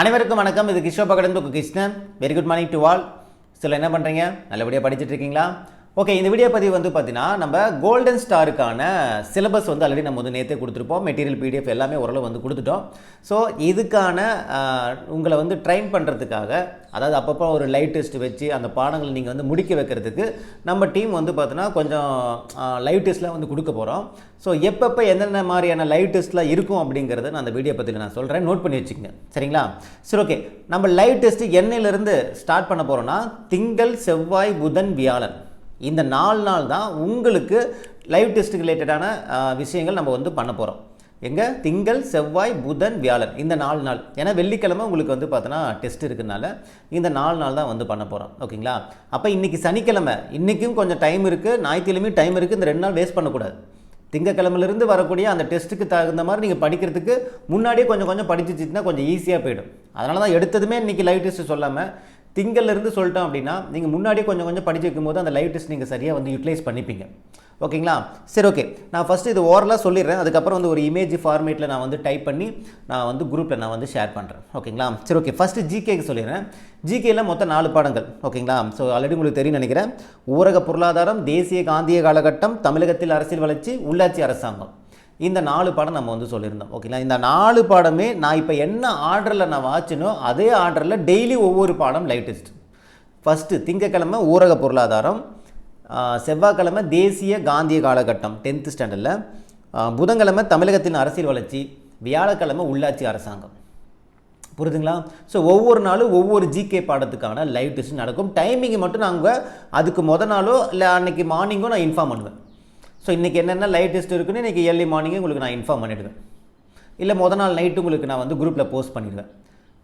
அனைவருக்கும் வணக்கம். இது கிஷோ பகடன் Krishnan. Very good morning to all சில என்ன பண்ணுறீங்க நல்லபடியாக படிச்சுட்டு இருக்கீங்களா? ஓகே இந்த வீடியோ பதிவு வந்து பார்த்தீங்கன்னா நம்ம கோல்டன் ஸ்டாருக்கான சிலபஸ் வந்து ஆல்ரெடி நம்ம வந்து நேற்றே கொடுத்துருப்போம். மெட்டீரியல் பிடிஎஃப் எல்லாமே ஓரளவு வந்து கொடுத்துட்டோம். ஸோ இதுக்கான உங்களை வந்து ட்ரைன் பண்ணுறதுக்காக அதாவது அப்பப்போ ஒரு லைட் டெஸ்ட் வச்சு அந்த பாடங்களை நீங்கள் வந்து முடிக்க வைக்கிறதுக்கு நம்ம டீம் வந்து பார்த்தீங்கன்னா கொஞ்சம் லைவ் டெஸ்ட்லாம் வந்து கொடுக்க போகிறோம் ஸோ எப்பப்போ எந்தெந்த மாதிரியான லைவ் டெஸ்ட்லாம் இருக்கும் அப்படிங்கிறத நான் அந்த வீடியோ பற்றியில் நான் சொல்கிறேன் நோட் பண்ணி வச்சுக்கோங்க. சரிங்களா? சரி ஓகே நம்ம லைவ் டெஸ்ட்டு என்னையிலேருந்து ஸ்டார்ட் பண்ண போகிறோன்னா திங்கள் செவ்வாய் புதன் வியாழன். இந்த நாலு நாள் தான் உங்களுக்கு லைவ் டெஸ்ட் ரிலேட்டடான விஷயங்கள் நம்ம வந்து பண்ண போகிறோம் எங்கே? திங்கள் செவ்வாய் புதன் வியாழன். இந்த நாலு நாள். ஏன்னா வெள்ளிக்கிழமை உங்களுக்கு வந்து பார்த்தோன்னா டெஸ்ட் இருக்குதுனால இந்த நாலு நாள் தான் வந்து பண்ண போகிறோம் ஓகேங்களா? அப்போ இன்றைக்கி சனிக்கிழமை. இன்றைக்கும் கொஞ்சம் டைம் இருக்குது ஞாயிற்றுக்கிழமையும் டைம் இருக்குது இந்த ரெண்டு நாள் வேஸ்ட் பண்ணக்கூடாது. திங்கக்கிழமையிலேருந்து வரக்கூடிய அந்த டெஸ்ட்டுக்கு தகுந்த மாதிரி நீங்கள் படிக்கிறதுக்கு முன்னாடியே கொஞ்சம் கொஞ்சம் படிச்சுச்சுன்னா கொஞ்சம் ஈஸியாக போயிடும். அதனால தான் எடுத்ததுமே இன்றைக்கி லைவ் டெஸ்ட்டு சொல்லாமல் திங்கள்லேருந்து சொல்லிட்டோம் அப்படின்னா நீங்கள் முன்னாடியே கொஞ்சம் கொஞ்சம் படித்து வைக்கும்போது அந்த லைவ் டெஸ்ட் நீங்கள் சரியாக வந்து யூட்டிலைஸ் பண்ணிப்பீங்க. ஓகேங்களா? சரி ஓகே நான் ஃபஸ்ட்டு இது ஓரலாக சொல்லிடுறேன். அதுக்கப்புறம் வந்து ஒரு இமேஜ் ஃபார்மேட்டில் நான் வந்து டைப் பண்ணி நான் வந்து குரூப்பில் நான் வந்து ஷேர் பண்ணுறேன் ஓகேங்களா? சரி ஓகே ஃபஸ்ட்டு ஜிகேக்கு சொல்லிடுறேன். ஜிகேயில் மொத்தம் நாலு பாடங்கள். ஓகேங்களா? ஸோ ஆல்ரெடி உங்களுக்கு தெரியும் நினைக்கிறேன். ஊரக பொருளாதாரம் தேசிய காந்திய காலகட்டம் தமிழகத்தில் அரசியல் வளர்ச்சி உள்ளாட்சி அரசாங்கம். இந்த நாலு பாடம் நம்ம வந்து சொல்லியிருந்தோம் ஓகேங்களா இந்த நாலு பாடமே நான் இப்போ என்ன ஆர்டரில் நான் வாச்சினோ அதே ஆர்டரில் டெய்லி ஒவ்வொரு பாடம் லைட்டஸ்ட் ஃபஸ்ட்டு திங்கக்கிழமை ஊரக பொருளாதாரம் செவ்வாய்க்கிழமை தேசிய காந்திய காலகட்டம் டென்த்து ஸ்டாண்டர்டில் புதன்கிழமை தமிழகத்தின் அரசியல் வளர்ச்சி வியாழக்கிழமை உள்ளாட்சி அரசாங்கம். புரியுதுங்களா ஸோ ஒவ்வொரு நாளும் ஒவ்வொரு ஜிகே பாடத்துக்கான லைவ் டெஸ்ட் நடக்கும். டைமிங் மட்டும் நாங்கள் அதுக்கு முத நாளோ இல்லை அன்னைக்கு மார்னிங்கோ நான் இன்ஃபார்ம் பண்ணுவேன். ஸோ இன்றைக்கி என்னென்ன லைட் டெஸ்ட் இருக்குன்னு இன்றைக்கி ஏர்லி மார்னிங்கே உங்களுக்கு நான் இன்ஃபார்ம் பண்ணிவிடுவேன் இல்லை முத நாள் நைட்டு உங்களுக்கு நான் வந்து குரூப்பில் போஸ்ட் பண்ணிடுவேன்.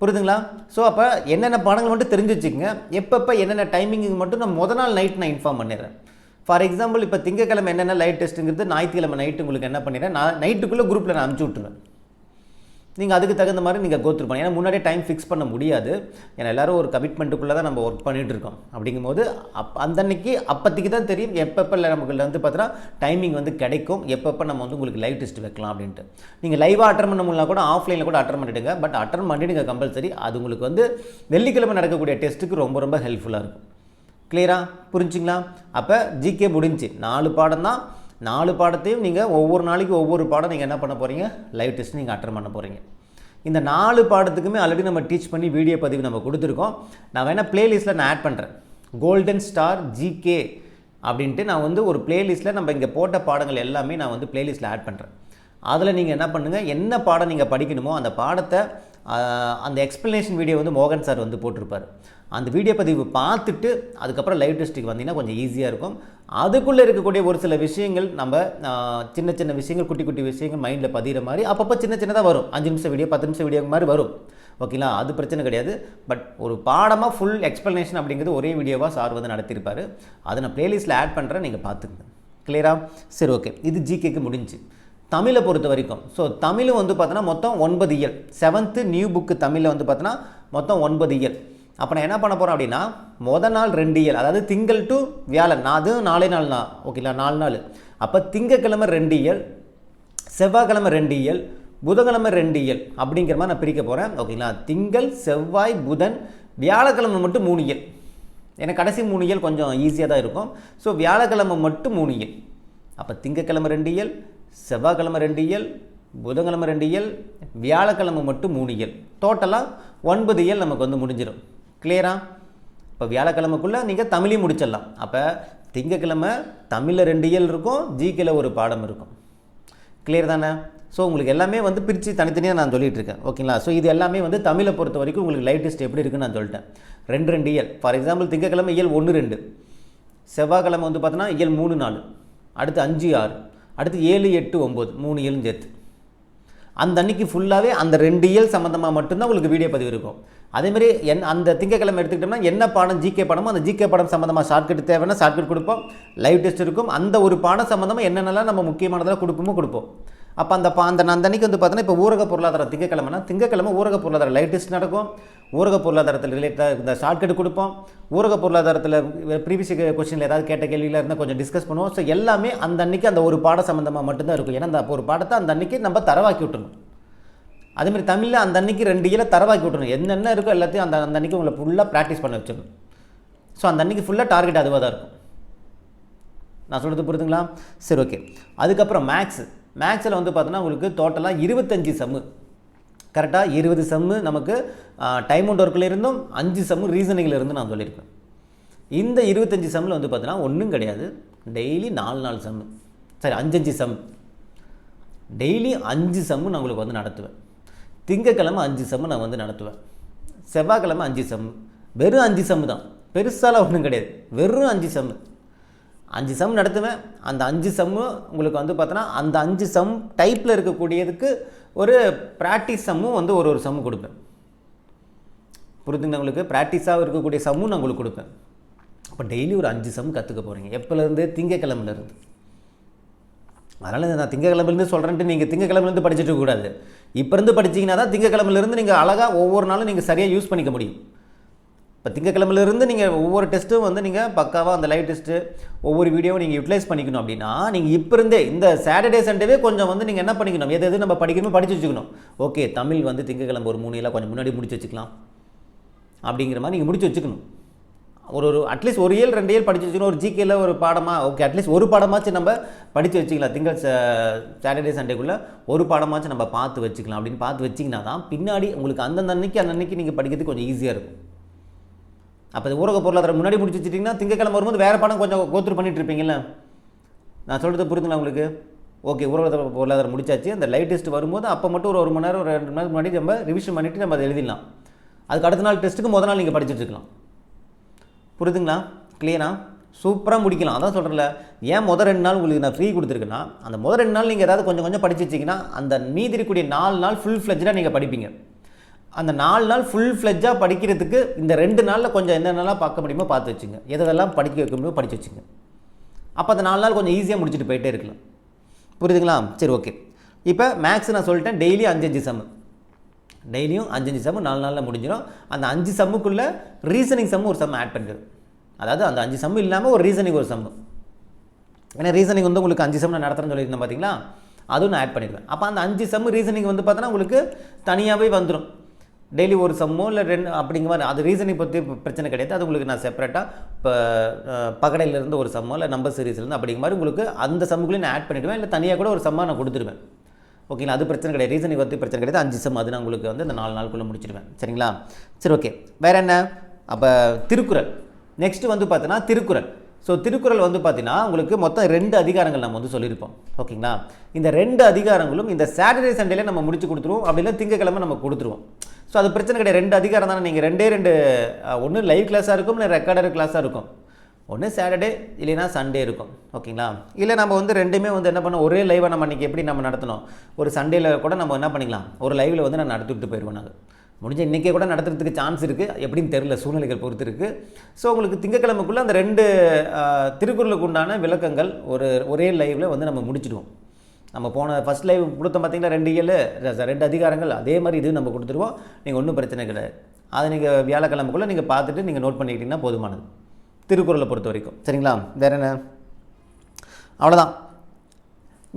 புரியுதுங்களா? ஸோ அப்போ என்னென்ன பாடங்கள் மட்டும் தெரிஞ்சு வச்சுக்கோங்க எப்பப்போ என்னென்ன டைமிங்கு மட்டும் நான் முத நாள் நைட் நான் இன்ஃபார்ம் பண்ணிடுறேன். ஃபார் எக்ஸாம்பிள் இப்போ திங்கக்கிழமை என்னென்ன லைட் டெஸ்ட்டுங்கிறது ஞாயிற்றுக்கிழமை நைட்டு உங்களுக்கு என்ன பண்ணிடுறேன் நான் நைட்டுக்குள்ளே குரூப்பில் நான் அனுப்பிச்சி விட்டுருவேன். நீங்கள் அதுக்கு தகுந்த மாதிரி நீங்கள் கோத்ரூ பண்ணி ஏன்னா முன்னாடியே டைம் ஃபிக்ஸ் பண்ண முடியாது. ஏன்னா எல்லோரும் ஒரு கமிட்மெண்ட்டுக்குள்ளே தான் நம்ம ஒர்க் பண்ணிகிட்டு இருக்கோம் அப்படிங்கும்போது அப் அந்த அன்னைக்கு அப்போதைக்கு தான் தெரியும். எப்பப்போ இல்லை நமக்கு வந்து பார்த்தீங்கன்னா டைமிங் வந்து கிடைக்கும். எப்பப்போ நம்ம வந்து உங்களுக்கு லைவ் டெஸ்ட் வைக்கலாம் அப்படின்ட்டு. நீங்கள் லைவாக அட்டன் பண்ண முடியல கூட ஆஃப்லைனில் கூட அட்டன் பண்ணிவிடுங்க பட் அட்டன் பண்ணிவிடுங்க கம்பல்சரி அது உங்களுக்கு வந்து வெள்ளிக்கிழமை நடக்கக்கூடிய டெஸ்ட்டுக்கு ரொம்ப ரொம்ப ஹெல்ப்ஃபுல்லாக இருக்கும். கிளியரா புரிஞ்சுங்களா? அப்போ ஜிகே முடிஞ்சு. நாலு பாடம் தான். நாலு பாடத்தையும் நீங்கள் ஒவ்வொரு நாளைக்கு ஒவ்வொரு பாடம் நீங்கள் என்ன பண்ண போகிறீங்க லைவ் டெஸ்ட் நீங்கள் அட்டன் பண்ண போகிறீங்க இந்த நாலு பாடத்துக்குமே ஆல்ரெடி நம்ம டீச் பண்ணி வீடியோ பதிவு நம்ம கொடுத்துருக்கோம். நான் வேணால் ப்ளேலிஸ்ட்டில் நான் ஆட் பண்ணுறேன் கோல்டன் ஸ்டார் ஜிகே அப்படின்ட்டு நான் வந்து ஒரு ப்ளேலிஸ்ட்டில் நம்ம இங்கே போட்ட பாடங்கள் எல்லாமே நான் வந்து ப்ளேலிஸ்ட்டில் ஆட் பண்ணுறேன் அதில் நீங்கள் என்ன பண்ணுங்கள் என்ன பாடம் நீங்கள் படிக்கணுமோ அந்த பாடத்தை அந்த எக்ஸ்ப்ளனேஷன் வீடியோ வந்து மோகன் சார் வந்து போட்டிருப்பார். அந்த வீடியோ பதிவு பார்த்துட்டு அதுக்கப்புறம் லைவ் டெஸ்ட்டுக்கு வந்தீங்கன்னா கொஞ்சம் ஈஸியாக இருக்கும். அதுக்குள்ளே இருக்கக்கூடிய ஒரு சில விஷயங்கள் நம்ம சின்ன சின்ன விஷயங்கள் குட்டி குட்டி விஷயங்கள் மைண்டில் பதிகிற மாதிரி அப்பப்போ சின்ன சின்னதாக வரும். அஞ்சு நிமிஷம் வீடியோ பத்து நிமிஷம் வீடியோ மாதிரி வரும். ஓகேங்களா அது பிரச்சனை கிடையாது. பட் ஒரு பாடமாக ஃபுல் எக்ஸ்ப்ளனேஷன் அப்படிங்கிறது ஒரே வீடியோவாக சார் வந்து நடத்தியிருப்பார். அதை நான் ப்ளேலிஸ்ட்டில் ஆட் பண்ணுறேன் நீங்கள் பார்த்துக்கங்க. கிளியரா சரி ஓகே இது ஜிகேக்கு முடிஞ்சு. தமிழை பொறுத்த வரைக்கும். ஸோ தமிழ் வந்து பார்த்தோன்னா மொத்தம் ஒன்பது இயல். செவன்த்து நியூ புக்கு தமிழில் வந்து பார்த்தோன்னா மொத்தம் ஒன்பது இயல். அப்போ நான் என்ன பண்ண போகிறேன் அப்படின்னா மொதல் நாள் ரெண்டு இயல் அதாவது திங்கள் டு வியாழன் நான் அது நாலே நாள் தான் ஓகேங்களா நாலு நாள் அப்போ திங்கக்கிழமை ரெண்டு இயல் செவ்வாய்க்கிழமை ரெண்டு இயல் புதன்கிழமை ரெண்டு இயல் அப்படிங்கிற மாதிரி நான் பிரிக்க போகிறேன் ஓகேங்களா திங்கள் செவ்வாய் புதன் வியாழக்கிழமை மட்டும் மூணு இயல். எனக்கு கடைசி மூணு இயல் கொஞ்சம் ஈஸியாக தான் இருக்கும். ஸோ வியாழக்கிழமை மட்டும் மூணு இயல். அப்போ திங்கக்கிழமை ரெண்டு இயல் செவ்வாய்க்கிழமை ரெண்டு இயல் புதன்கிழமை ரெண்டு இயல் வியாழக்கிழமை மட்டும் மூணு இயல். டோட்டலாக ஒன்பது இயல் நமக்கு வந்து முடிஞ்சிடும் கிளியரா இப்போ வியாழக்கிழமைக்குள்ளே நீங்கள் தமிழையும் முடிச்சிடலாம். அப்போ திங்கக்கிழமை தமிழில் ரெண்டு இயல் இருக்கும் ஜிகேல ஒரு பாடம் இருக்கும். கிளியர் தானே? ஸோ உங்களுக்கு எல்லாமே வந்து பிரித்து தனித்தனியாக நான் சொல்லிகிட்டு இருக்கேன். ஓகேங்களா? ஸோ இது எல்லாமே வந்து தமிழை பொறுத்த வரைக்கும் உங்களுக்கு லைவ் டெஸ்ட் எப்படி இருக்குன்னு நான் சொல்லிட்டேன். ரெண்டு ரெண்டு இயல். ஃபார் எக்ஸாம்பிள் திங்கக்கிழமை இயல் ஒன்று ரெண்டு. செவ்வாய்க்கிழமை வந்து பார்த்தோன்னா இயல் மூணு நாலு. அடுத்து அஞ்சு ஆறு. அடுத்து ஏழு எட்டு ஒம்பது மூணு இயலும் சேர்த்து. அந்த அன்னைக்கு ஃபுல்லாகவே அந்த ரெண்டு இயல் சம்மந்தமாக மட்டும்தான் உங்களுக்கு வீடியோ பதிவு இருக்கும். அதேமாதிரி என் அந்த திங்கக்கிழமை எடுத்துக்கிட்டோம்னா என்ன பாடம் ஜிகே பாடமோ அந்த ஜிகே பாடம் சம்மந்தமாக ஷார்ட்கட் தேவைன்னா ஷார்ட்கட் கொடுப்போம். லைவ் டெஸ்ட் இருக்கும். அந்த ஒரு பாடம் சம்மந்தமாக என்னென்னலாம் நம்ம முக்கியமானதெல்லாம் கொடுப்போமோ கொடுப்போம். அப்போ அந்த பா அந்த அந்தன்னைக்கு வந்து பார்த்தோன்னா இப்போ ஊரக பொருளாதார திங்கக்கிழமைனா திங்கக்கிழமை ஊரக பொருளாதார லைட்டஸ்ட் நடக்கும். ஊரக பொருளாதாரத்தில் ரிலேட்டடாக இந்த ஷார்ட்கட் கொடுப்போம். ஊரக பொருளாதாரத்தில் ப்ரீவியஸ் கொஸ்டினில் ஏதாவது கேட்ட கேள்வியில் இருந்தால் கொஞ்சம் டிஸ்கஸ் பண்ணுவோம். ஸோ எல்லாமே அந்த அன்னைக்கு அந்த ஒரு பாட சம்மந்தமாக மட்டும்தான் இருக்கும். ஏன்னா அந்த ஒரு பாடத்தை அந்த அன்னைக்கு நம்ம தரவாக்கி விட்டுணும் அதேமாதிரி தமிழில் அந்த அன்னைக்கு ரெண்டு இயல தரவாக்கி விட்டுணும் என்னென்ன இருக்கோ எல்லாத்தையும் அந்த அந்த அன்னைக்கு உங்களை ஃபுல்லாக ப்ராக்டிஸ் பண்ண வச்சிடணும். ஸோ அந்த அன்னைக்கு ஃபுல்லாக டார்கெட் அதுவாக தான் இருக்கும். நான் சொல்கிறது புரியுதுங்களா? சரி ஓகே அதுக்கப்புறம் மேக்ஸு மேக்ஸில் வந்து பார்த்தோன்னா உங்களுக்கு டோட்டலாக இருபத்தஞ்சி சம்மு கரெக்டாக இருபது சம்மு நமக்கு டைம் அண்ட் ஒர்க்கில் இருந்தும் அஞ்சு சம்மு ரீசனிங்கில் இருந்து நான் சொல்லியிருப்பேன் இந்த இருபத்தஞ்சி சம்மில் வந்து பார்த்தீங்கன்னா ஒன்றும் கிடையாது. டெய்லி நாலு நாலு சம்மு சரி அஞ்சஞ்சு சம் டெய்லி அஞ்சு சம்மு நான் உங்களுக்கு வந்து நடத்துவேன். திங்கக்கிழமை அஞ்சு சம்மு நான் வந்து நடத்துவேன். செவ்வாய்க்கிழமை அஞ்சு சம்மு வெறும் அஞ்சு சம்மு தான். பெருசாலாம் ஒன்றும் கிடையாது. வெறும் அஞ்சு சம்மு அஞ்சு சம் நடத்துவேன். அந்த அஞ்சு சம்மு உங்களுக்கு வந்து பார்த்தோன்னா அந்த அஞ்சு சம் டைப்பில் இருக்கக்கூடியதுக்கு ஒரு ப்ராக்டிஸ் சம்மும் வந்து ஒரு ஒரு சம்மு கொடுப்பேன். புரிதுங்களா உங்களுக்கு? ப்ராக்டிஸாக இருக்கக்கூடிய சம்மும் நான் உங்களுக்கு கொடுப்பேன். அப்போ டெய்லி ஒரு அஞ்சு சம் கற்றுக்க போகிறீங்க எப்போலேருந்து திங்கக்கிழமையிலேருந்து அதனால் நான் திங்கக்கிழமைலேருந்து சொல்கிறேன்ட்டு நீங்கள் திங்கக்கிழமைலேருந்து படிச்சுட்டு கூடாது இப்போ இருந்து படிச்சீங்கன்னா தான் திங்கக்கிழமையிலேருந்து நீங்கள் அழகாக ஒவ்வொரு நாளும் நீங்கள் சரியாக யூஸ் பண்ணிக்க முடியும். இப்போ திங்கக்கிழமையிலேருந்து நீங்கள் ஒவ்வொரு டெஸ்ட்டும் வந்து நீங்கள் பக்காவாக அந்த லைவ் டெஸ்ட்டு ஒவ்வொரு வீடியோவும் நீங்கள் யூட்டிலைஸ் பண்ணிக்கணும் அப்படின்னா நீங்கள் இப்போ இருந்தே இந்த சாட்டர்டே சண்டேவே கொஞ்சம் வந்து நீங்கள் என்ன பண்ணிக்கணும்? எது எது நம்ம படிக்கணுமோ படித்து வச்சுக்கணும். ஓகே தமிழ் வந்து திங்கக்கிழமை ஒரு மூணு எல்லாம் கொஞ்சம் முன்னாடி முடிச்சு வச்சுக்கலாம். அப்படிங்கிற மாதிரி நீங்கள் முடிச்சு வச்சுக்கணும். ஒரு ஒரு அட்லீஸ்ட் ஒரு இயல் ரெண்டு இயல் படித்து வச்சுக்கணும். ஒரு ஜிகேல ஒரு பாடமாக ஓகே அட்லீஸ்ட் ஒரு பாடமாச்சும் நம்ம படித்து வச்சுக்கலாம். திங்கள் சாட்டர்டே சண்டேக்குள்ளே ஒரு பாடமாச்சும் நம்ம பார்த்து வச்சுக்கலாம். அப்படின்னு பார்த்து வச்சிங்கன்னா தான் பின்னாடி உங்களுக்கு அந்தந்த அன்னைக்கு அந்த அன்னைக்கு நீங்கள் படிக்கிறதுக்கு கொஞ்சம் ஈஸியாக இருக்கும். அப்போ ஊரக பொருளாதாரம் முன்னாடி முடிச்சு வச்சிட்டிங்கன்னா திங்கக்கிழமை வரும்போது வேறு படம் கொஞ்சம் கோத்துரு பண்ணிட்டு இருப்பீங்களா நான் சொல்கிறது புரியுதுங்களா உங்களுக்கு? ஓகே ஊரக பொருளாதாரம் முடிச்சாச்சு. அந்த லைட் டெஸ்ட் வரும்போது அப்போ மட்டும் ஒரு ஒரு மணி நேரம் ஒரு ரெண்டு மணி நேரம் முன்னாடி நம்ம ரிவிஷன் பண்ணிவிட்டு நம்ம அதை எழுதிடலாம். அதுக்கு அடுத்த நாள் டெஸ்ட்டுக்கு முதல் நாள் நீங்கள் படிச்சுட்டு புரிதுங்களா புரியுதுங்களா? கிளியரா சூப்பராக முடிக்கலாம். அதான் சொல்கிறேன்ல ஏன் முதல் ரெண்டு நாள் உங்களுக்கு நான் ஃப்ரீ கொடுத்துருக்கேன்னா அந்த முதல் ரெண்டு நாள் நீங்கள் ஏதாவது கொஞ்சம் கொஞ்சம் படிச்சு வச்சிங்கன்னா அந்த மீதி இருக்கக்கூடிய நாலு நாள் ஃபுல் ஃப்ளெஜ்டாக நீங்கள் படிப்பீங்க. அந்த நாலு நாள் ஃபுல் ஃப்ளெஜ்ஜாக படிக்கிறதுக்கு இந்த ரெண்டு நாளில் கொஞ்சம் என்னென்னலாம் பார்க்க முடியுமோ பார்த்து வச்சுங்க. எதெல்லாம் படிக்க வைக்க முடியுமோ படித்து வச்சுங்க. அப்போ அந்த நாலு நாள் கொஞ்சம் ஈஸியாக முடிச்சுட்டு போயிட்டே இருக்கலாம். புரியுதுங்களா? சரி ஓகே இப்போ மேக்ஸ் நான் சொல்லிட்டேன் டெய்லி அஞ்சு அஞ்சு சம்மு டெய்லியும் அஞ்சஞ்சு சம்மு நாலு நாளில் முடிஞ்சிடும் அந்த அஞ்சு சம்முக்குள்ளே ரீசனிங் சம்மு ஒரு சம் ஆட் பண்ணிடுது அதாவது அந்த அஞ்சு சம்மு இல்லாமல் ஒரு ரீசனிங் ஒரு சம்மு ஏன்னா ரீசனிங் வந்து உங்களுக்கு அஞ்சு சம் நான் நடத்துகிறேன்னு சொல்லியிருந்தேன் பார்த்தீங்களா அதுவும் நான் ஆட் பண்ணிடுவேன். அப்போ அந்த அஞ்சு சம்மு ரீசனிங் வந்து பார்த்தோன்னா உங்களுக்கு தனியாகவே வந்துடும் டெய்லி ஒரு சம்மோ இல்லை ரெண்டு அப்படிங்கிற மாதிரி அது ரீசனை பற்றி பிரச்சனை கிடையாது. அது உங்களுக்கு நான் செப்பரேட்டாக இப்போ பகடையிலேருந்து ஒரு சம்மோ இல்லை நம்பர் சீரீஸ்லேருந்து அப்படிங்கிற மாதிரி உங்களுக்கு அந்த சம்முக்குள்ளே நான் ஆட் பண்ணிவிடுவேன் இல்லை தனியாக கூட ஒரு சம்மா நான் கொடுத்துருவேன். ஓகேங்களா அது பிரச்சனை கிடையாது. ரீசனை பற்றி பிரச்சனை கிடையாது. அஞ்சு சம் அது நான் உங்களுக்கு வந்து இந்த நாலு நாளுக்குள்ளே முடிச்சிடுவேன். சரிங்களா? சரி ஓகே வேறு என்ன? அப்போ திருக்குறள். நெக்ஸ்ட்டு வந்து பார்த்தீங்கன்னா திருக்குறள். ஸோ திருக்குறள் வந்து பார்த்தீங்கன்னா உங்களுக்கு மொத்தம் ரெண்டு அதிகாரங்கள் நம்ம வந்து சொல்லியிருப்போம். ஓகேங்களா இந்த ரெண்டு அதிகாரங்களும் இந்த சாட்டர்டே சண்டேல நம்ம முடிச்சு கொடுத்துருவோம். அப்படி திங்கக்கிழமை நம்ம கொடுத்துருவோம். ஸோ அது பிரச்சனை கிடையாது. ரெண்டு அதிகாரம் தானே. நீங்கள் ரெண்டே ரெண்டு ஒன்று லைவ் கிளாஸாக இருக்கும் இல்லை ரெக்கார்டர் கிளாஸாக இருக்கும். ஒன்று சாட்டர்டே இல்லைன்னா சண்டே இருக்கும். ஓகேங்களா? இல்லை நம்ம வந்து ரெண்டுமே வந்து என்ன பண்ணோம் ஒரே லைவை நம்ம அன்றைக்கி எப்படி நம்ம நடத்தணும்? ஒரு சண்டேல கூட நம்ம என்ன பண்ணிக்கலாம்? ஒரு லைவில் வந்து நான் நடத்திட்டு போயிடுவோம் நாங்கள் முடிஞ்ச இன்றைக்கே கூட நடத்துறதுக்கு சான்ஸ் இருக்குது எப்படின்னு தெரில சூழ்நிலைகள் பொறுத்து இருக்குது ஸோ உங்களுக்கு திங்கக்கிழமைக்குள்ளே அந்த ரெண்டு திருக்குறளுக்கு உண்டான விளக்கங்கள் ஒரு ஒரே லைவில் வந்து நம்ம முடிச்சிடுவோம். நம்ம போன ஃபஸ்ட் லைவ் கொடுத்தோம் பார்த்தீங்கன்னா ரெண்டு ஏழு. ரெண்டு அதிகாரங்கள். அதே மாதிரி இது நம்ம கொடுத்துருவோம். நீங்கள் ஒன்றும் பிரச்சனை கிடையாது. அதை நீங்கள் வியாழக்கிழமைக்குள்ளே நீங்கள் பார்த்துட்டு நீங்கள் நோட் பண்ணிக்கிட்டீங்கன்னா போதுமானது. திருக்குறளை பொறுத்த வரைக்கும். சரிங்களா? வேற என்ன? அவ்வளோதான்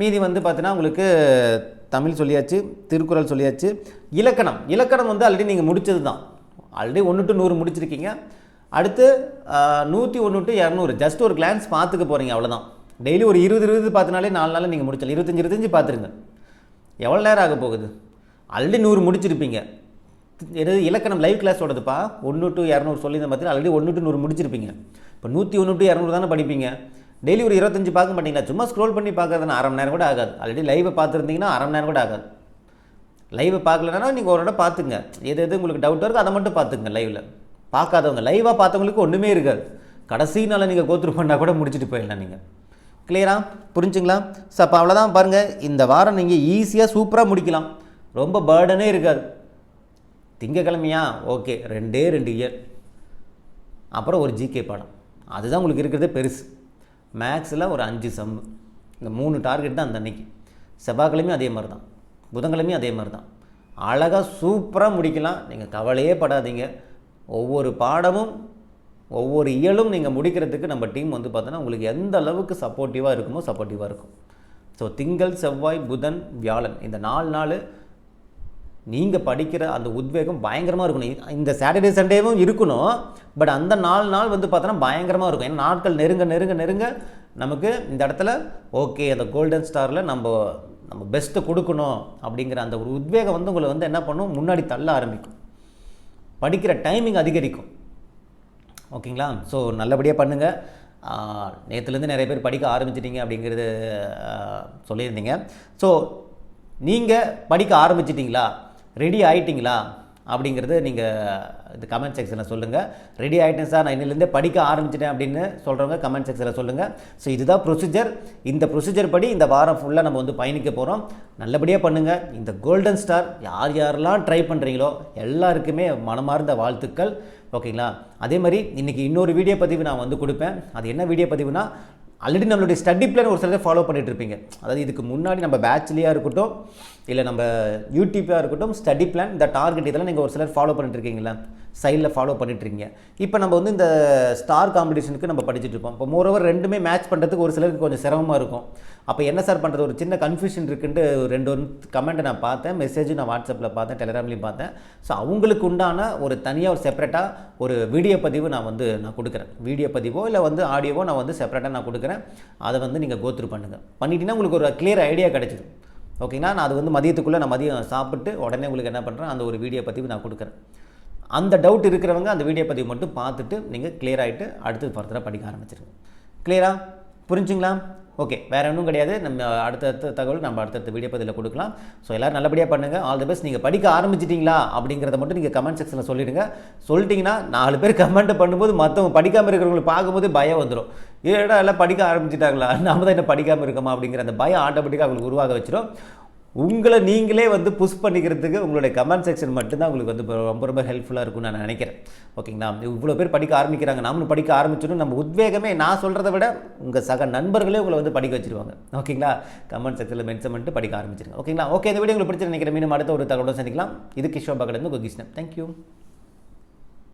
மீதி வந்து பார்த்தீங்கன்னா உங்களுக்கு தமிழ் சொல்லியாச்சு திருக்குறள் சொல்லியாச்சு. இலக்கணம். இலக்கணம் வந்து ஆல்ரெடி நீங்கள் முடிச்சது தான் ஆல்ரெடி ஒன்று டு நூறு முடிச்சிருக்கீங்க. அடுத்து நூற்றி ஒன்று டு இரநூறு. ஜஸ்ட் ஒரு கிளான்ஸ் பார்த்துக்க போகிறீங்க அவ்வளோதான் டெய்லி ஒரு இருபது இருபது பார்த்தினாலே நாலு நாளில் நீங்கள் முடிச்சலாம் இருபத்தஞ்சி இருபத்தஞ்சி பார்த்துருங்க. எவ்வளோ நேரம் ஆக போகுது? ஆல்ரெடி நூறு முடிச்சிருப்பீங்க. எது இலக்கணம் லைவ் கிளாஸோடதுப்பா ஒன்று டு இரநூறு சொல்லியிருந்தேன் பார்த்தீங்கன்னா ஆல்ரெடி ஒன்று டு நூறு முடிச்சிருப்பீங்க. இப்போ நூற்றி ஒன்று டு இரநூறு தானே படிப்பீங்க. டெய்லி ஒரு இருபத்தஞ்சு பார்க்க மாட்டீங்களா? சும்மா ஸ்க்ரோல் பண்ணி பார்க்குறதுனா அரை மணி நேரம் கூட ஆகாது. ஆல்ரெடி லைவை பார்த்துருந்தீங்கன்னா அரை மணி நேரம் கூட ஆகாது. லைவை பார்க்கலன்னா நீங்கள் ஒரு இடம் பார்த்துங்க. எது எது உங்களுக்கு டவுட்டாக இருக்கோ அதை மட்டும் பார்த்துங்க லைவில் பார்க்காதவங்க லைவாக பார்த்தவங்களுக்கு ஒன்றுமே இருக்காது. கடைசி நாளில் நீங்கள் கோத்துரு பண்ணால் கூட முடிச்சுட்டு போயிடலாம் நீங்கள் கிளியரா புரிஞ்சுங்களா? ஸோ அப்போ அவ்வளோதான் பாருங்கள் இந்த வாரம் நீங்கள் ஈஸியாக சூப்பராக முடிக்கலாம். ரொம்ப பேர்டனே இருக்காது. திங்கக்கிழமையா? ஓகே ரெண்டே ரெண்டு இயர் அப்புறம் ஒரு ஜிகே பாடம். அதுதான் உங்களுக்கு இருக்கிறதே பெருசு. மேக்ஸில் ஒரு அஞ்சு சம்மு இந்த மூணு டார்கெட் தான் அந்த அன்னைக்கு. செவ்வாய்க்கிழமையும் அதே மாதிரி தான். புதன்கிழமையும் அதே மாதிரி தான். அழகாக சூப்பராக முடிக்கலாம். நீங்கள் கவலையே படாதீங்க. ஒவ்வொரு பாடமும் ஒவ்வொரு இயலும் நீங்கள் முடிக்கிறதுக்கு நம்ம டீம் வந்து பார்த்தோன்னா உங்களுக்கு எந்த அளவுக்கு சப்போர்ட்டிவாக இருக்குமோ சப்போர்ட்டிவாக இருக்கும். ஸோ திங்கள் செவ்வாய் புதன் வியாழன் இந்த நாலு நாள் நீங்கள் படிக்கிற அந்த உத்வேகம் பயங்கரமாக இருக்கணும். இந்த சாட்டர்டே சண்டேவும் இருக்கணும். பட் அந்த நாலு நாள் வந்து பார்த்தோன்னா பயங்கரமாக இருக்கும். ஏன்னா நாட்கள் நெருங்க நெருங்க நெருங்க நமக்கு இந்த இடத்துல ஓகே அந்த கோல்டன் ஸ்டாரில் நம்ம நம்ம பெஸ்ட்டு கொடுக்கணும் அப்படிங்கிற அந்த ஒரு உத்வேகம் வந்து உங்களை வந்து என்ன பண்ணும்? முன்னாடி தள்ள ஆரம்பிக்கும். படிக்கிற டைமிங் அதிகரிக்கும். ஓகேங்களா? ஸோ நல்லபடியாக பண்ணுங்கள் நேற்றுலேருந்து நிறைய பேர் படிக்க ஆரம்பிச்சிட்டிங்க அப்படிங்கிறது சொல்லியிருந்தீங்க. ஸோ நீங்கள் படிக்க ஆரம்பிச்சிட்டிங்களா? ரெடி ஆகிட்டிங்களா அப்படிங்கிறது நீங்கள் இந்த கமெண்ட் செக்ஷனில் சொல்லுங்கள் ரெடி ஆகிட்டேன் சார் நான் இன்னிலேருந்தே படிக்க ஆரம்பிச்சிட்டேன் அப்படின்னு சொல்கிறவங்க கமெண்ட் செக்ஷனில் சொல்லுங்கள் ஸோ இதுதான் ப்ரொசீஜர் இந்த ப்ரொசீஜர் படி இந்த வாரம் ஃபுல்லாக நம்ம வந்து பயணிக்க போகிறோம் நல்லபடியாக பண்ணுங்கள் இந்த கோல்டன் ஸ்டார் யார் யாரெல்லாம் ட்ரை பண்ணுறீங்களோ எல்லாருக்குமே மனமார்ந்த வாழ்த்துக்கள். ஓகேங்களா அதே மாதிரி இன்றைக்கி இன்னொரு வீடியோ பதிவு நான் வந்து கொடுப்பேன். அது என்ன வீடியோ பதிவுனா ஆல்ரெடி நம்மளுடைய ஸ்டடி பிளான் ஒரு சிலர் ஃபாலோ பண்ணிட்டு இருப்பீங்க அதாவது இதுக்கு முன்னாடி நம்ம பேச்சுலேயாக இருக்கட்டும் இல்லை நம்ம யூடியூப்பாக இருக்கட்டும் ஸ்டடி பிளான் இந்த டார்கெட் இதெல்லாம் நீங்கள் ஒரு சிலர் ஃபாலோ பண்ணிட்டு இருக்கீங்களா சைடில் ஃபாலோ பண்ணிட்டுருக்கீங்க. இப்போ நம்ம வந்து இந்த ஸ்டார் காம்படிஷனுக்கு நம்ம படிச்சுட்டு இருப்போம். இப்போ மோரோவர் ரெண்டுமே மேட்ச் பண்ணுறதுக்கு ஒரு சிலருக்கு கொஞ்சம் சிரமமாக இருக்கும். அப்போ என்ன சார் பண்ணுறது ஒரு சின்ன கன்ஃபியூஷன் இருக்குன்ட்டு ரெண்டு ஒரு கமெண்ட்டை நான் பார்த்தேன். மெசேஜும் நான் வாட்ஸ்அப்பில் பார்த்தேன். டெலிகிராம்லையும் பார்த்தேன். ஸோ அவங்களுக்கு உண்டான ஒரு தனியாக ஒரு செப்பரேட்டாக ஒரு வீடியோ பதிவு நான் வந்து நான் கொடுக்குறேன். வீடியோ பதிவோ இல்லை வந்து ஆடியோவோ நான் வந்து செப்பரேட்டாக நான் கொடுக்குறேன். அதை வந்து நீங்கள் கோத்ரூ பண்ணுங்கள் பண்ணிட்டீங்கன்னா உங்களுக்கு ஒரு கிளியர் ஐடியா கிடைச்சிடும். ஓகேங்களா நான் அது வந்து மதியத்துக்குள்ளே நான் மதியம் சாப்பிட்டு உடனே உங்களுக்கு என்ன பண்ணுறேன் அந்த ஒரு வீடியோ பதிவு நான் கொடுக்குறேன். அந்த டவுட் இருக்கிறவங்க அந்த வீடியோ பதிவு மட்டும் பார்த்துட்டு நீங்கள் கிளியர் ஆகிட்டு அடுத்து ஃபர்தராக படிக்க ஆரம்பிச்சிருங்க. கிளியராக புரிஞ்சுங்களா? ஓகே வேறு ஒன்றும் கிடையாது. நம்ம அடுத்தடுத்த தகவல் நம்ம அடுத்தடுத்த வீடியோ பதிவில் கொடுக்கலாம். ஸோ எல்லோரும் நல்லபடியாக பண்ணுங்கள் ஆல் தி பெஸ்ட் நீங்கள் படிக்க ஆரம்பிச்சிட்டிங்களா? அப்படிங்கிறத மட்டும் நீங்கள் கமெண்ட் செக்ஷனில் சொல்லிடுங்க. சொல்லிட்டிங்கன்னா நாலு பேர் கமெண்ட் பண்ணும்போது மற்றவங்க படிக்காமல் இருக்கிறவங்களை பார்க்கும்போது பயம் வந்துடும் ஏடா எல்லாம் படிக்க ஆரம்பிச்சிட்டாங்களா? நாம தான் என்ன படிக்காமல் இருக்கோமா? அப்படிங்கிற அந்த பயம் ஆட்டோமேட்டிக்காக அவங்களுக்கு உருவாக வச்சிடும் உங்களை நீங்களே வந்து புஷ் பண்ணிக்கிறதுக்கு உங்களுடைய கமெண்ட் செக்ஷன் மட்டும்தான் உங்களுக்கு வந்து ரொம்ப ரொம்ப ஹெல்ப்ஃபுல்லாக இருக்கும்னு நான் நினைக்கிறேன். ஓகேங்களா இவ்வளோ பேர் படிக்க ஆரம்பிக்கிறாங்க. நாமளும் படிக்க ஆரம்பிச்சிடும் நம்ம உத்வேகமே நான் சொல்கிறத விட உங்கள் சக நண்பர்களே உங்களை வந்து படிக்க வச்சிருவாங்க. ஓகேங்களா கமெண்ட் செக்ஷனில் மென்ஷன் பண்ணிட்டு படிக்க ஆரம்பிச்சிருங்க. ஓகேங்களா ஓகே இந்த வீடியோ உங்களுக்கு பிடிச்சி நினைக்கிறேன். மீண்டும் அடுத்த ஒரு தகவலும் சந்திக்கலாம். இது கிஷோர் பகலேருந்து உங்கள் கிருஷ்ணன். தேங்க்யூ